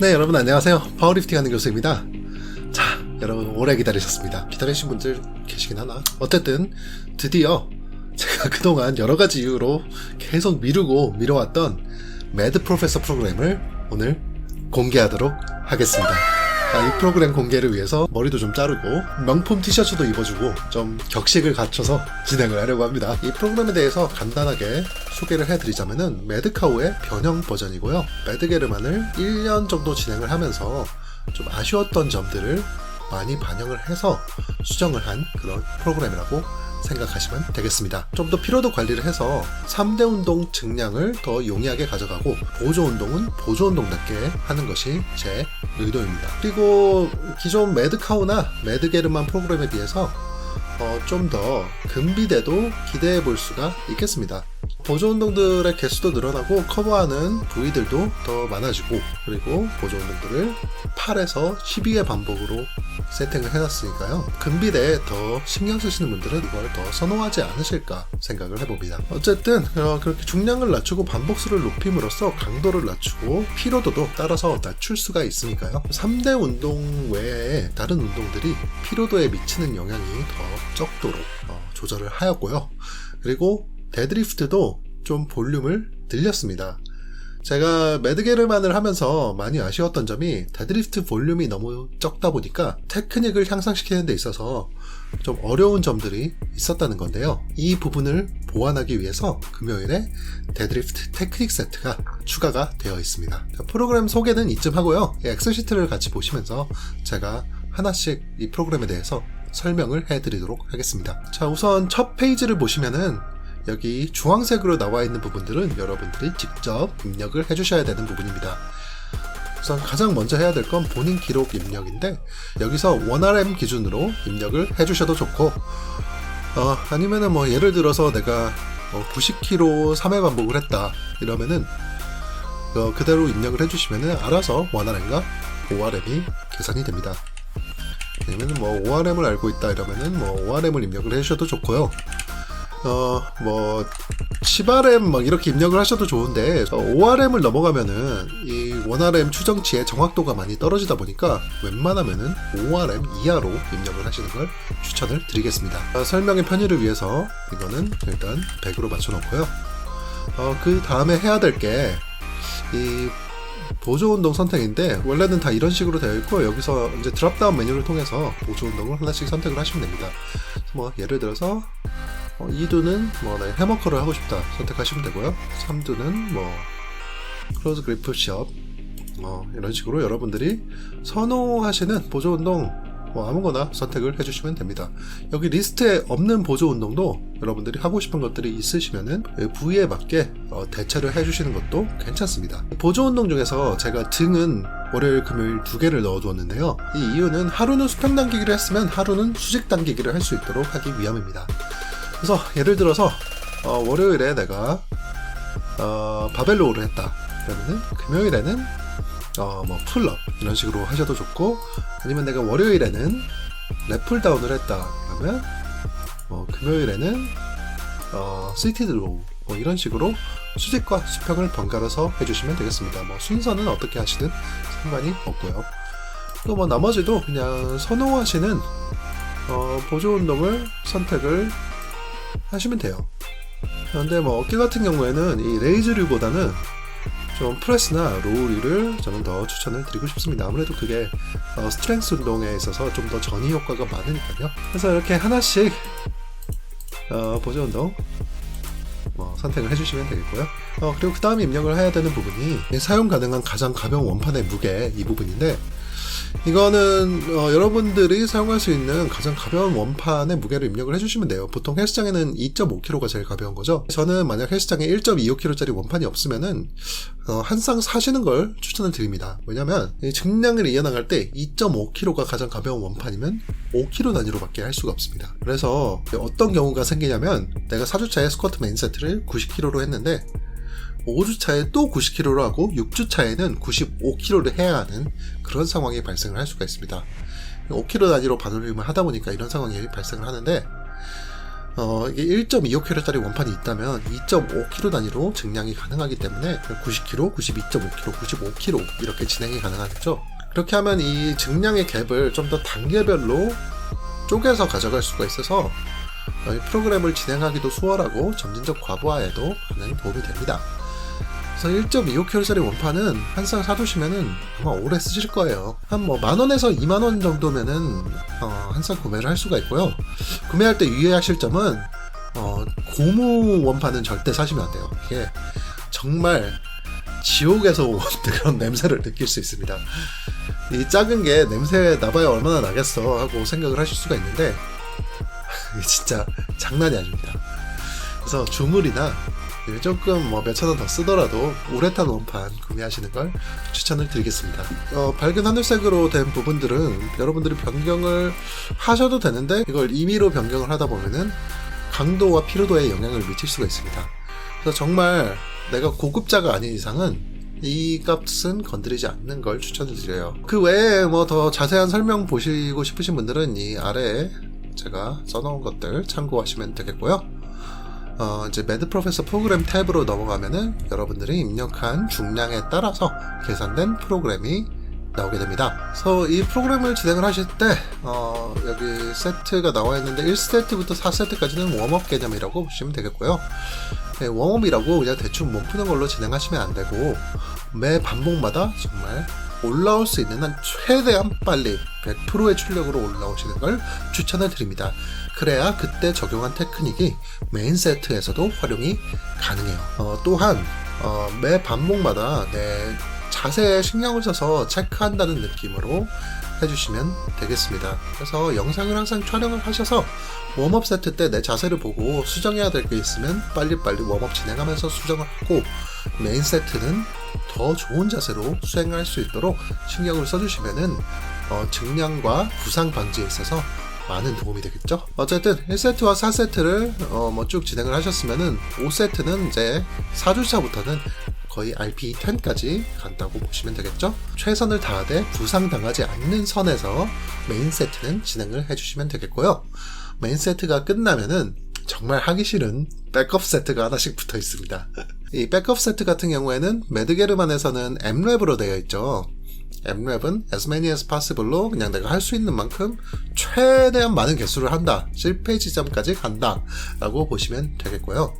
네, 여러분 안녕하세요. 파워리프팅 하는 교수입니다. 자, 여러분 오래 기다리셨습니다. 기다리신 분들 계시긴 하나? 어쨌든 드디어 제가 그동안 여러 가지 이유로 계속 미루고 미뤄왔던 매드 프로페서 프로그램을 오늘 공개하도록 하겠습니다. 아, 이 프로그램 공개를 위해서 머리도 좀 자르고 명품 티셔츠도 입어주고 좀 격식을 갖춰서 진행을 하려고 합니다. 이 프로그램에 대해서 간단하게 소개를 해드리자면은 매드카우의 변형 버전이고요. 매드게르만을 1년 정도 진행을 하면서 좀 아쉬웠던 점들을 많이 반영을 해서 수정을 한 그런 프로그램이라고 생각하시면 되겠습니다. 좀 더 피로도 관리를 해서 3대 운동 증량을 더 용이하게 가져가고 보조 운동은 보조 운동답게 하는 것이 제 의도입니다. 그리고 기존 매드카우나 매드게르만 프로그램에 비해서 어, 좀더 근비대도 기대해 볼 수가 있겠습니다. 보조 운동들의 개수도 늘어나고 커버하는 부위들도 더 많아지고 그리고 보조 운동들을 8에서 12회 반복으로 세팅을 해놨으니까요. 근비대에 더 신경 쓰시는 분들은 이걸 더 선호하지 않으실까 생각을 해봅니다. 어쨌든 어, 그렇게 중량을 낮추고 반복수를 높임으로써 강도를 낮추고 피로도도 따라서 낮출 수가 있으니까요. 3대 운동 외에 다른 운동들이 피로도에 미치는 영향이 더 적도록 어, 조절을 하였고요. 그리고 데드리프트도 좀 볼륨을 늘렸습니다. 제가 매드게르만을 하면서 많이 아쉬웠던 점이 데드리프트 볼륨이 너무 적다 보니까 테크닉을 향상시키는 데 있어서 좀 어려운 점들이 있었다는 건데요. 이 부분을 보완하기 위해서 금요일에 데드리프트 테크닉 세트가 추가가 되어 있습니다. 프로그램 소개는 이쯤 하고요. 이 엑셀시트를 같이 보시면서 제가 하나씩 이 프로그램에 대해서 설명을 해드리도록 하겠습니다. 자, 우선 첫 페이지를 보시면은 여기 주황색으로 나와 있는 부분들은 여러분들이 직접 입력을 해주셔야 되는 부분입니다. 우선 가장 먼저 해야 될 건 본인 기록 입력인데 여기서 1RM 기준으로 입력을 해주셔도 좋고 어, 아니면은 뭐 예를 들어서 내가 어, 90kg 3회 반복을 했다 이러면은 어, 그대로 입력을 해주시면은 알아서 1RM과 5RM이 계산이 됩니다. 아니면 뭐 5RM을 알고 있다 이러면은 뭐 5RM을 입력을 해주셔도 좋고요. 어, 뭐, 10RM 막 이렇게 입력을 하셔도 좋은데, 어, 5RM을 넘어가면은 이 1RM 추정치의 정확도가 많이 떨어지다 보니까 웬만하면은 5RM 이하로 입력을 하시는 걸 추천을 드리겠습니다. 어, 설명의 편의를 위해서 이거는 일단 100으로 맞춰놓고요. 어, 그 다음에 해야 될 게, 이 보조 운동 선택인데 원래는 다 이런 식으로 되어 있고 여기서 이제 드랍다운 메뉴를 통해서 보조 운동을 하나씩 선택을 하시면 됩니다. 뭐 예를 들어서 어, 2두는 뭐 네, 해머커를 하고 싶다 선택하시면 되고요. 3두는 뭐 클로즈 그리프 시업 뭐 이런 식으로 여러분들이 선호하시는 보조 운동 뭐 아무거나 선택을 해주시면 됩니다. 여기 리스트에 없는 보조 운동도 여러분들이 하고 싶은 것들이 있으시면은 그 부위에 맞게 어, 대체를 해주시는 것도 괜찮습니다. 보조 운동 중에서 제가 등은 월요일, 금요일 두 개를 넣어두었는데요. 이 이유는 하루는 수평 당기기를 했으면 하루는 수직 당기기를 할 수 있도록 하기 위함입니다. 그래서 예를 들어서 어, 월요일에 내가 어, 바벨로우를 했다. 그러면은 금요일에는 어, 뭐 풀업 이런 식으로 하셔도 좋고 아니면 내가 월요일에는 랩풀다운을 했다. 그러면 뭐 금요일에는 어, 시티드 로우 뭐 이런 식으로 수직과 수평을 번갈아서 해주시면 되겠습니다. 뭐 순서는 어떻게 하시든 상관이 없고요. 또 뭐 나머지도 그냥 선호하시는 어, 보조 운동을 선택을 하시면 돼요. 그런데 뭐 어깨 같은 경우에는 이 레이즈류보다는 좀 프레스나 로우류를 저는 더 추천을 드리고 싶습니다. 아무래도 그게 어, 스트렝스 운동에 있어서 좀 더 전이 효과가 많으니까요. 그래서 이렇게 하나씩 어, 보조 운동 뭐 선택을 해주시면 되겠고요. 어, 그리고 그 다음에 입력을 해야 되는 부분이 사용 가능한 가장 가벼운 원판의 무게 이 부분인데 이거는 어, 여러분들이 사용할 수 있는 가장 가벼운 원판의 무게를 입력을 해주시면 돼요. 보통 헬스장에는 2.5kg가 제일 가벼운 거죠. 저는 만약 헬스장에 1.25kg짜리 원판이 없으면은 어, 한쌍 사시는 걸 추천을 드립니다. 왜냐면 이 증량을 이어나갈 때 2.5kg가 가장 가벼운 원판이면 5kg 단위로밖에 할 수가 없습니다. 그래서 어떤 경우가 생기냐면 내가 4주차에 스쿼트 메인 세트를 90kg로 했는데 5주차에 또 90kg로 하고 6주차에는 95kg를 해야 하는 그런 상황이 발생을 할 수가 있습니다. 5kg 단위로 반올림을 하다 보니까 이런 상황이 발생을 하는데 어, 이게 1.25kg짜리 원판이 있다면 2.5kg 단위로 증량이 가능하기 때문에 90kg, 92.5kg, 95kg 이렇게 진행이 가능하겠죠. 그렇게 하면 이 증량의 갭을 좀 더 단계별로 쪼개서 가져갈 수가 있어서 프로그램을 진행하기도 수월하고 점진적 과부하에도 많은 도움이 됩니다. 그래서 1.25kg짜리 원판은 한 쌍 사두시면은 아마 오래 쓰실 거예요. 한 뭐 만원에서 2만원 정도면은 어, 한 쌍 구매를 할 수가 있고요. 구매할 때 유의하실 점은 어, 고무 원판은 절대 사시면 안 돼요. 이게 정말 지옥에서 온 그런 냄새를 느낄 수 있습니다. 이 작은 게 냄새 나봐야 얼마나 나겠어 하고 생각을 하실 수가 있는데 이게 진짜 장난이 아닙니다. 그래서 주물이나 조금 뭐 몇천 원 더 쓰더라도 우레탄 원판 구매하시는 걸 추천을 드리겠습니다. 어, 밝은 하늘색으로 된 부분들은 여러분들이 변경을 하셔도 되는데 이걸 임의로 변경을 하다 보면은 강도와 피로도에 영향을 미칠 수가 있습니다. 그래서 정말 내가 고급자가 아닌 이상은 이 값은 건드리지 않는 걸 추천을 드려요. 그 외에 뭐 더 자세한 설명 보시고 싶으신 분들은 이 아래에 제가 써놓은 것들 참고하시면 되겠고요. 어, 이제 매드 프로페서 프로그램 탭으로 넘어가면은 여러분들이 입력한 중량에 따라서 계산된 프로그램이 나오게 됩니다. 그래서 이 프로그램을 진행을 하실 때, 어, 여기 세트가 나와 있는데 1세트부터 4세트까지는 웜업 개념이라고 보시면 되겠고요. 네, 웜업이라고 그냥 대충 몸 푸는 걸로 진행하시면 안 되고, 매 반복마다 정말 올라올 수 있는 한 최대한 빨리 100%의 출력으로 올라오시는 걸 추천을 드립니다. 그래야 그때 적용한 테크닉이 메인 세트에서도 활용이 가능해요. 어, 또한 어, 매 반복마다 내 자세에 신경을 써서 체크한다는 느낌으로 해주시면 되겠습니다. 그래서 영상을 항상 촬영을 하셔서 웜업 세트 때 내 자세를 보고 수정해야 될 게 있으면 빨리빨리 웜업 진행하면서 수정을 하고 메인 세트는 더 좋은 자세로 수행할 수 있도록 신경을 써주시면은 어, 증량과 부상 방지에 있어서 많은 도움이 되겠죠. 어쨌든 1세트와 4세트를 어, 뭐 쭉 진행을 하셨으면은 5세트는 이제 4주차부터는 거의 RP10까지 간다고 보시면 되겠죠. 최선을 다하되 부상당하지 않는 선에서 메인 세트는 진행을 해주시면 되겠고요. 메인 세트가 끝나면은 정말 하기 싫은 백업 세트가 하나씩 붙어 있습니다. 이 백업 세트 같은 경우에는 매드게르만에서는 M랩으로 되어 있죠. M랩은 as many as possible로 그냥 내가 할 수 있는 만큼 최대한 많은 개수를 한다. 실패 지점까지 간다. 라고 보시면 되겠고요.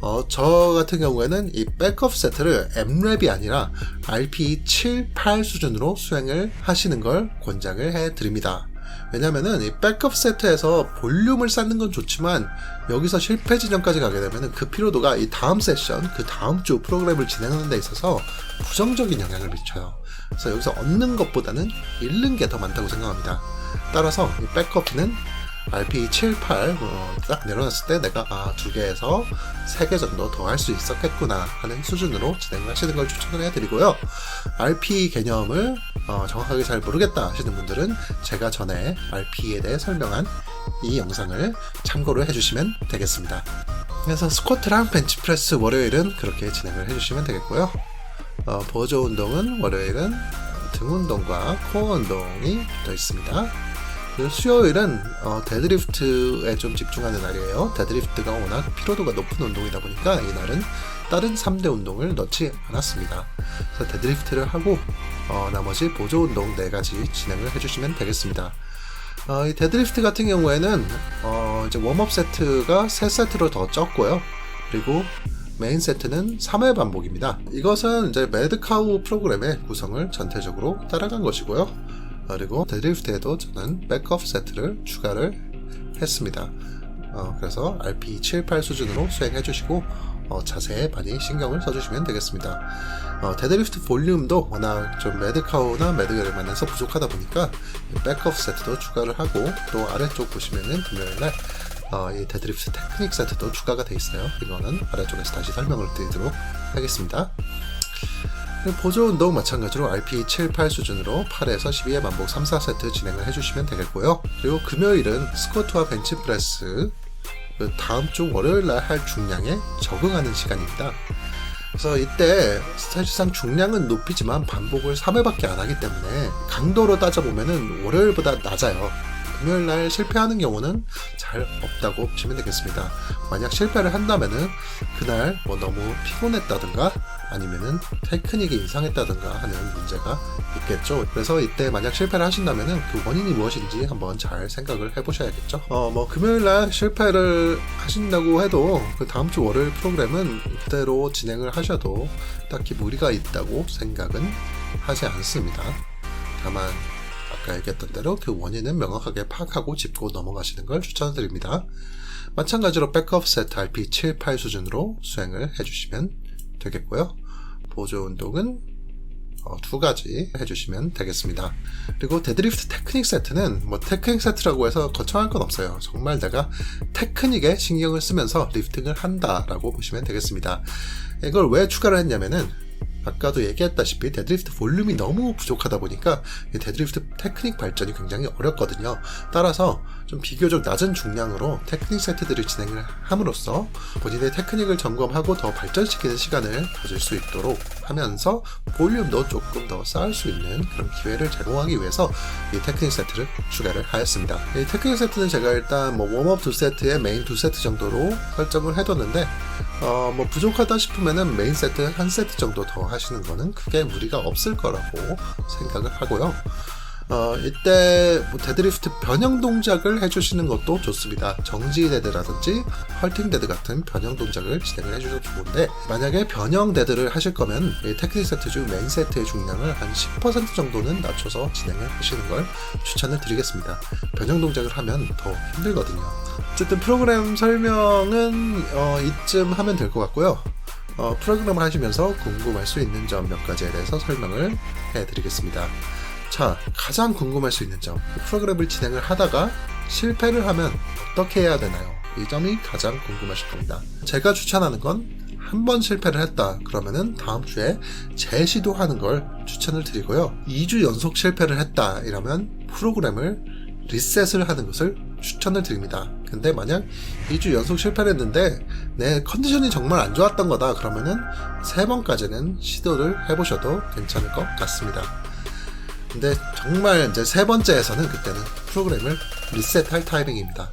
어, 저 같은 경우에는 이 백업 세트를 M랩이 아니라 RP 7, 8 수준으로 수행을 하시는 걸 권장을 해 드립니다. 왜냐면은 이 백업 세트에서 볼륨을 쌓는 건 좋지만 여기서 실패 지점까지 가게 되면은 그 피로도가 이 다음 세션, 그 다음 주 프로그램을 진행하는 데 있어서 부정적인 영향을 미쳐요. 그래서 여기서 얻는 것보다는 잃는 게 더 많다고 생각합니다. 따라서 이 백업은 RP78 뭐 딱 내려놨을 때 내가 아, 두 개에서 세 개 정도 더 할 수 있었겠구나 하는 수준으로 진행하시는 걸 추천을 해드리고요. RP 개념을 어, 정확하게 잘 모르겠다 하시는 분들은 제가 전에 RP에 대해 설명한 이 영상을 참고로 해주시면 되겠습니다. 그래서 스쿼트랑 벤치프레스 월요일은 그렇게 진행을 해주시면 되겠고요. 어, 보조 운동은 월요일은 등 운동과 코어 운동이 붙어 있습니다. 그리고 수요일은 어, 데드리프트에 좀 집중하는 날이에요. 데드리프트가 워낙 피로도가 높은 운동이다 보니까 이날은 다른 3대 운동을 넣지 않았습니다. 그래서 데드리프트를 하고 어, 나머지 보조 운동 4가지 진행을 해주시면 되겠습니다. 어, 이 데드리프트 같은 경우에는 어, 이제 웜업 세트가 3세트로 더 적고요. 그리고 메인 세트는 3회 반복입니다. 이것은 이제 매드카우 프로그램의 구성을 전체적으로 따라간 것이고요. 그리고 데드리프트에도 저는 백업 세트를 추가를 했습니다. 어, 그래서 RP 7, 8 수준으로 수행해 주시고 어, 자세에 많이 신경을 써주시면 되겠습니다. 어, 데드리프트 볼륨도 워낙 좀 매드카우나 매드게르만에서 부족하다 보니까 백업 세트도 추가를 하고 또 아래쪽 보시면은 금요일날 어, 이 데드리프트 테크닉 세트도 추가가 되어 있어요. 이거는 아래쪽에서 다시 설명을 드리도록 하겠습니다. 보조 운동 마찬가지로 RP 7, 8 수준으로 8에서 12의 반복 3, 4세트 진행을 해주시면 되겠고요. 그리고 금요일은 스쿼트와 벤치프레스 그 다음 주 월요일 날 할 중량에 적응하는 시간입니다. 그래서 이때 사실상 중량은 높이지만 반복을 3회밖에 안 하기 때문에 강도로 따져보면은 월요일보다 낮아요. 금요일 날 실패하는 경우는 잘 없다고 보시면 되겠습니다. 만약 실패를 한다면은 그날 뭐 너무 피곤했다든가 아니면은 테크닉이 이상했다든가 하는 문제가 있겠죠. 그래서 이때 만약 실패를 하신다면은 그 원인이 무엇인지 한번 잘 생각을 해보셔야겠죠. 어, 뭐 금요일 날 실패를 하신다고 해도 그 다음 주 월요일 프로그램은 그대로 진행을 하셔도 딱히 무리가 있다고 생각은 하지 않습니다. 다만 아까 얘기했던 대로 그 원인은 명확하게 파악하고 짚고 넘어가시는 걸 추천드립니다. 마찬가지로 백업 세트 RP 7, 8 수준으로 수행을 해주시면 되겠고요. 보조 운동은 어, 두 가지 해주시면 되겠습니다. 그리고 데드리프트 테크닉 세트는 뭐 테크닉 세트라고 해서 거창할 건 없어요. 정말 내가 테크닉에 신경을 쓰면서 리프팅을 한다라고 보시면 되겠습니다. 이걸 왜 추가를 했냐면은 아까도 얘기했다시피 데드리프트 볼륨이 너무 부족하다 보니까 이 데드리프트 테크닉 발전이 굉장히 어렵거든요. 따라서 좀 비교적 낮은 중량으로 테크닉 세트들을 진행을 함으로써 본인의 테크닉을 점검하고 더 발전시키는 시간을 가질 수 있도록 하면서 볼륨도 조금 더 쌓을 수 있는 그런 기회를 제공하기 위해서 이 테크닉 세트를 추가를 하였습니다. 이 테크닉 세트는 제가 일단 뭐 웜업 두 세트에 메인 두 세트 정도로 설정을 해뒀는데 어, 뭐 부족하다 싶으면은 메인 세트 한 세트 정도 더 하시는 거는 크게 무리가 없을 거라고 생각을 하고요. 어, 이때 뭐 데드리프트 변형 동작을 해주시는 것도 좋습니다. 정지 데드라든지 헐팅 데드 같은 변형 동작을 진행을 해주셔도 좋은데 만약에 변형 데드를 하실 거면 이 테크닉 세트 중 메인 세트의 중량을 한 10% 정도는 낮춰서 진행을 하시는 걸 추천을 드리겠습니다. 변형 동작을 하면 더 힘들거든요. 어쨌든 프로그램 설명은 어, 이쯤 하면 될 것 같고요. 어, 프로그램을 하시면서 궁금할 수 있는 점 몇 가지에 대해서 설명을 해드리겠습니다. 자, 가장 궁금할 수 있는 점. 프로그램을 진행을 하다가 실패를 하면 어떻게 해야 되나요? 이 점이 가장 궁금하실 겁니다. 제가 추천하는 건 한 번 실패를 했다. 그러면은 다음 주에 재시도 하는 걸 추천을 드리고요. 2주 연속 실패를 했다. 이러면 프로그램을 리셋을 하는 것을 추천을 드립니다. 근데 만약 2주 연속 실패를 했는데 내 컨디션이 정말 안 좋았던 거다. 그러면은 3번까지는 시도를 해보셔도 괜찮을 것 같습니다. 근데 정말 이제 세 번째에서는 그때는 프로그램을 리셋할 타이밍입니다.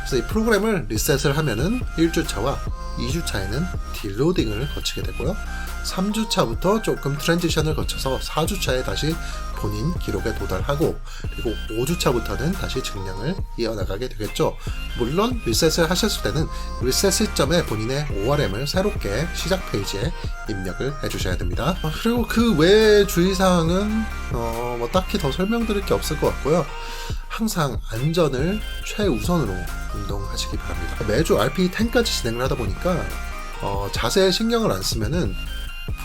그래서 이 프로그램을 리셋을 하면은 1주차와 2주차에는 딜로딩을 거치게 되고요. 3주차부터 조금 트랜지션을 거쳐서 4주차에 다시 본인 기록에 도달하고 그리고 5주차부터는 다시 증량을 이어나가게 되겠죠. 물론 리셋을 하셨을 때는 리셋 시점에 본인의 ORM을 새롭게 시작 페이지에 입력을 해주셔야 됩니다. 아, 그리고 그 외의 주의사항은 어, 뭐 딱히 더 설명드릴 게 없을 것 같고요. 항상 안전을 최우선으로 운동하시기 바랍니다. 매주 RP10까지 진행을 하다 보니까 어, 자세에 신경을 안 쓰면은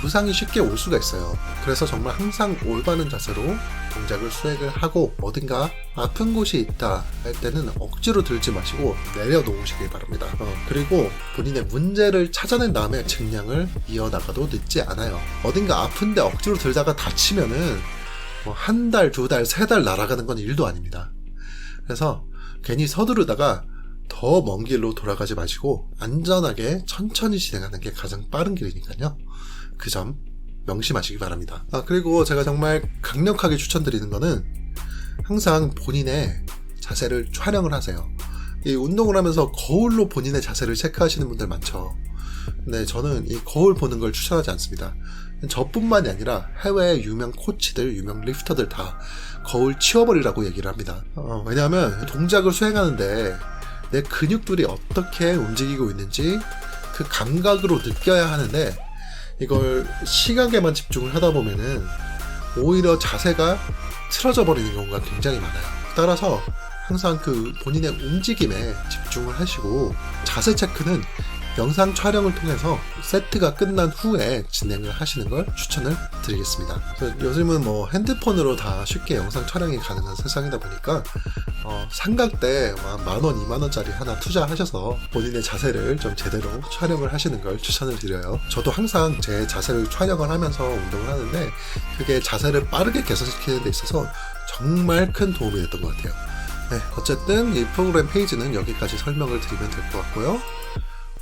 부상이 쉽게 올 수가 있어요. 그래서 정말 항상 올바른 자세로 동작을 수행을 하고 어딘가 아픈 곳이 있다 할 때는 억지로 들지 마시고 내려놓으시길 바랍니다. 어, 그리고 본인의 문제를 찾아낸 다음에 증량을 이어나가도 늦지 않아요. 어딘가 아픈데 억지로 들다가 다치면은 뭐 한 달, 두 달, 세 달 날아가는 건 일도 아닙니다. 그래서 괜히 서두르다가 더 먼 길로 돌아가지 마시고 안전하게 천천히 진행하는 게 가장 빠른 길이니까요. 그 점 명심하시기 바랍니다. 아, 그리고 제가 정말 강력하게 추천드리는 거는 항상 본인의 자세를 촬영을 하세요. 이 운동을 하면서 거울로 본인의 자세를 체크하시는 분들 많죠. 근데 저는 이 거울 보는 걸 추천하지 않습니다. 저뿐만이 아니라 해외 유명 코치들, 유명 리프터들 다 거울 치워버리라고 얘기를 합니다. 어, 왜냐하면 동작을 수행하는데 내 근육들이 어떻게 움직이고 있는지 그 감각으로 느껴야 하는데 이걸 시각에만 집중을 하다 보면은 오히려 자세가 틀어져 버리는 경우가 굉장히 많아요. 따라서 항상 그 본인의 움직임에 집중을 하시고 자세 체크는 영상 촬영을 통해서 세트가 끝난 후에 진행을 하시는 걸 추천을 드리겠습니다. 요즘은 뭐 핸드폰으로 다 쉽게 영상 촬영이 가능한 세상이다 보니까 어, 삼각대 만원, 이만원짜리 하나 투자하셔서 본인의 자세를 좀 제대로 촬영을 하시는 걸 추천을 드려요. 저도 항상 제 자세를 촬영을 하면서 운동을 하는데 그게 자세를 빠르게 개선시키는 데 있어서 정말 큰 도움이 됐던 것 같아요. 네, 어쨌든 이 프로그램 페이지는 여기까지 설명을 드리면 될 것 같고요.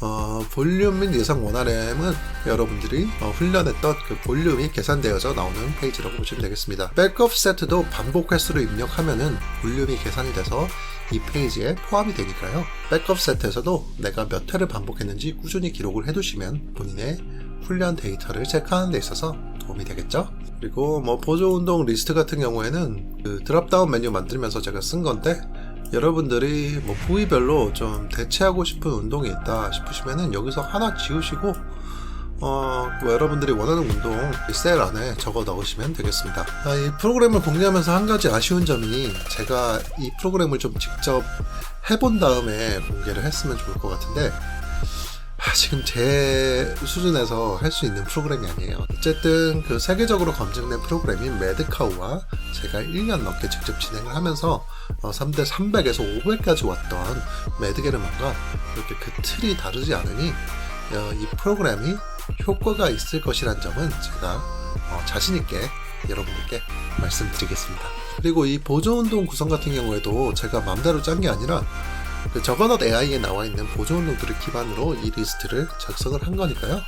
어, 볼륨 및 예상 원RM은 여러분들이 어, 훈련했던 그 볼륨이 계산되어져 나오는 페이지라고 보시면 되겠습니다. 백업 세트도 반복 횟수를 입력하면은 볼륨이 계산이 돼서 이 페이지에 포함이 되니까요. 백업 세트에서도 내가 몇 회를 반복했는지 꾸준히 기록을 해두시면 본인의 훈련 데이터를 체크하는 데 있어서 도움이 되겠죠. 그리고 뭐 보조 운동 리스트 같은 경우에는 그 드랍다운 메뉴 만들면서 제가 쓴 건데 여러분들이 뭐 부위별로 좀 대체하고 싶은 운동이 있다 싶으시면은 여기서 하나 지우시고 어, 뭐 여러분들이 원하는 운동 이셀 안에 적어 넣으시면 되겠습니다. 아, 이 프로그램을 공개하면서 한 가지 아쉬운 점이 제가 이 프로그램을 좀 직접 해본 다음에 공개를 했으면 좋을 것 같은데 아, 지금 제 수준에서 할 수 있는 프로그램이 아니에요. 어쨌든 그 세계적으로 검증된 프로그램인 매드카우와 제가 1년 넘게 직접 진행을 하면서 어, 3대 300에서 500까지 왔던 매드게르만과 이렇게 그 틀이 다르지 않으니 어, 이 프로그램이 효과가 있을 것이란 점은 제가 어, 자신있게 여러분들께 말씀드리겠습니다. 그리고 이 보조운동 구성 같은 경우에도 제가 맘대로 짠 게 아니라 그 저거넛 AI에 나와 있는 보조 운동들을 기반으로 이 리스트를 작성을 한 거니까요.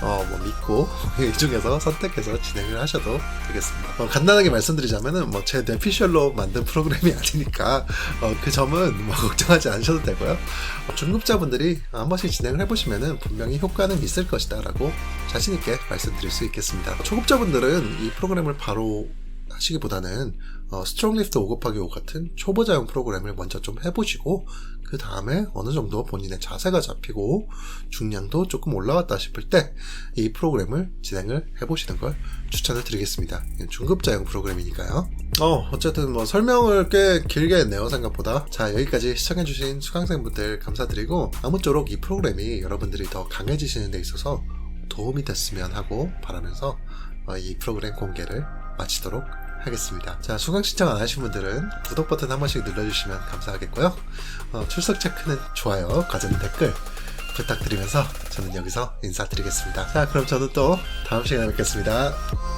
어, 뭐 믿고 이 중에서 선택해서 진행을 하셔도 되겠습니다. 어, 간단하게 말씀드리자면은 뭐제 뇌피셜로 만든 프로그램이 아니니까 어, 그 점은 뭐 걱정하지 않으셔도 되고요. 어, 중급자분들이 한 번씩 진행을 해보시면은 분명히 효과는 있을 것이다라고 자신 있게 말씀드릴 수 있겠습니다. 초급자분들은 이 프로그램을 바로 하시기보다는 어, 스트롱리프트 5 곱하기 5 같은 초보자용 프로그램을 먼저 좀 해보시고 그 다음에 어느 정도 본인의 자세가 잡히고 중량도 조금 올라왔다 싶을 때 이 프로그램을 진행을 해보시는 걸 추천을 드리겠습니다. 중급자용 프로그램이니까요. 어, 어쨌든 뭐 설명을 꽤 길게 했네요, 생각보다. 자, 여기까지 시청해주신 수강생분들 감사드리고 아무쪼록 이 프로그램이 여러분들이 더 강해지시는 데 있어서 도움이 됐으면 하고 바라면서 어, 이 프로그램 공개를 마치도록 하겠습니다. 자, 수강 신청 안 하신 분들은 구독 버튼 한 번씩 눌러주시면 감사하겠고요. 어, 출석 체크는 좋아요, 과제는 댓글 부탁드리면서 저는 여기서 인사드리겠습니다. 자, 그럼 저는 또 다음 시간에 뵙겠습니다.